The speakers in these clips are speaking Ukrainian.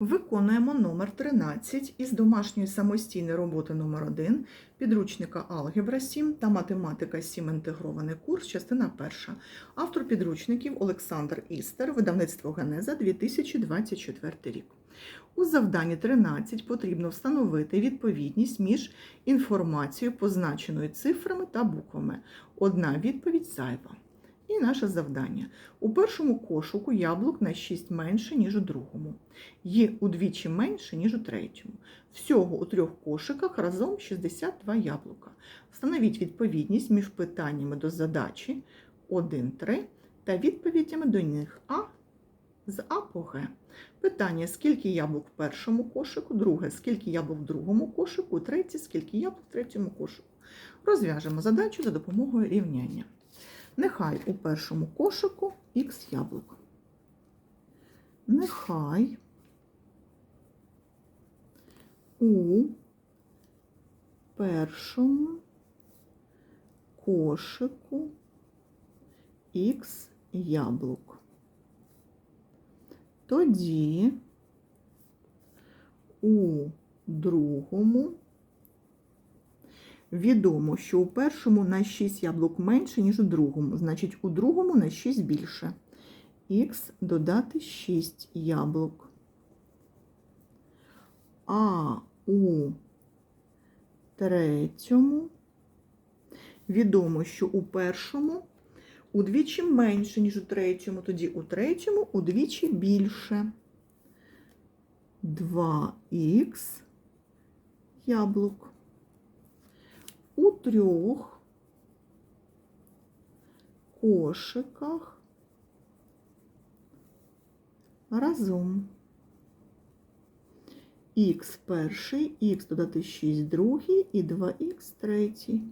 Виконуємо номер 13 із домашньої самостійної роботи номер 1 підручника Алгебра 7 та Математика 7 інтегрований курс, частина 1. Автор підручників Олександр Істер, видавництво Генеза 2024 рік. У завданні 13 потрібно встановити відповідність між інформацією, позначеною цифрами та буквами. Одна відповідь зайва. І наше завдання. У першому кошику яблук на 6 менше, ніж у другому. Є удвічі менше, ніж у третьому. Всього у трьох кошиках разом 62 яблука. Встановіть відповідність між питаннями до задачі 1-3 та відповідями до них А з А по Г. Питання: скільки яблук в першому кошику, друге, скільки яблук в другому кошику, третє, скільки яблук в третьому кошику. Розв'яжемо задачу за допомогою рівняння. Нехай у першому кошику х яблук. Нехай у першому кошику х яблук. Тоді у другому Відомо, що у першому на 6 яблук менше, ніж у другому. Значить, у другому на 6 більше. Х додати 6 яблук. А у третьому відомо, що у першому удвічі менше, ніж у третьому. Тоді у третьому удвічі більше. 2х яблук у трьох кошиках разом. Х перший, х додати 6 другий і 2х третій.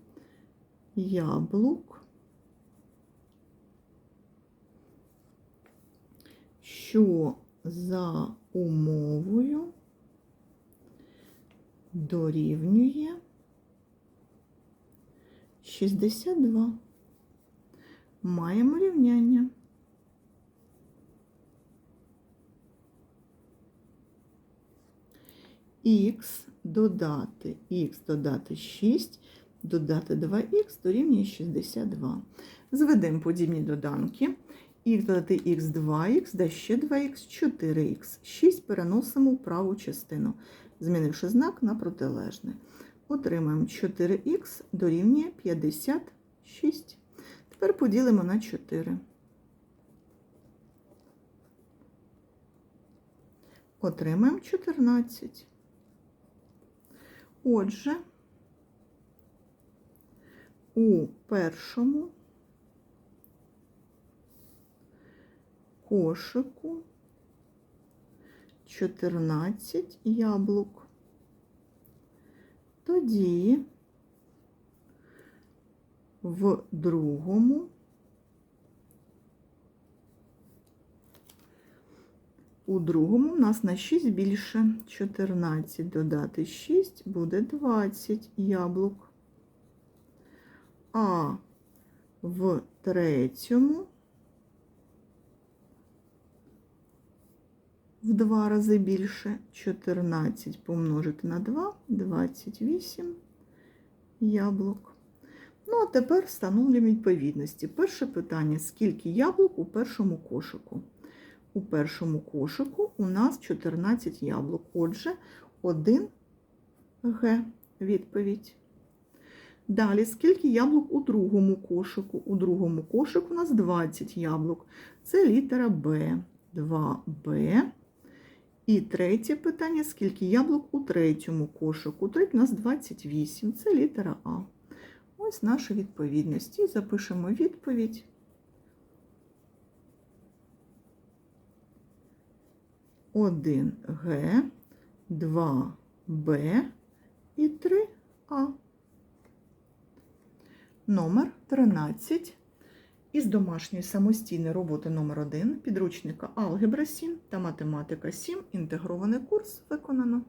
Яблук, що за умовою дорівнює 62. Маємо рівняння. Х додати х додати 6, додати 2х дорівнює 62. Зведемо подібні доданки. Х додати х 2х, да ще 2х, 4х. 6 переносимо в праву частину, змінивши знак на протилежний. Отримаємо 4х дорівнює 56. Тепер поділимо на 4. Отримаємо 14. Отже, у першому кошику 14 яблук. Тоді в другому у другому у нас на 6 більше 14 додати 6 буде 20 яблук. А в третьому в два рази більше 14 помножити на 2 28 яблук. Ну, а тепер встановлюємо відповідності. Перше питання: скільки яблук у першому кошику? У першому кошику у нас 14 яблук. Отже, 1 Г відповідь. Далі, скільки яблук у другому кошику? У другому кошику у нас 20 яблук. Це літера Б. 2Б. І третє питання: скільки яблук у третьому кошику? Треть у нас 28, це літера А. Ось наші відповідності. Запишемо відповідь. Один Г, 2 Б і 3 А. Номер 13 із домашньої самостійної роботи номер 1 підручника Алгебра 7 та Математика 7 інтегрований курс виконано.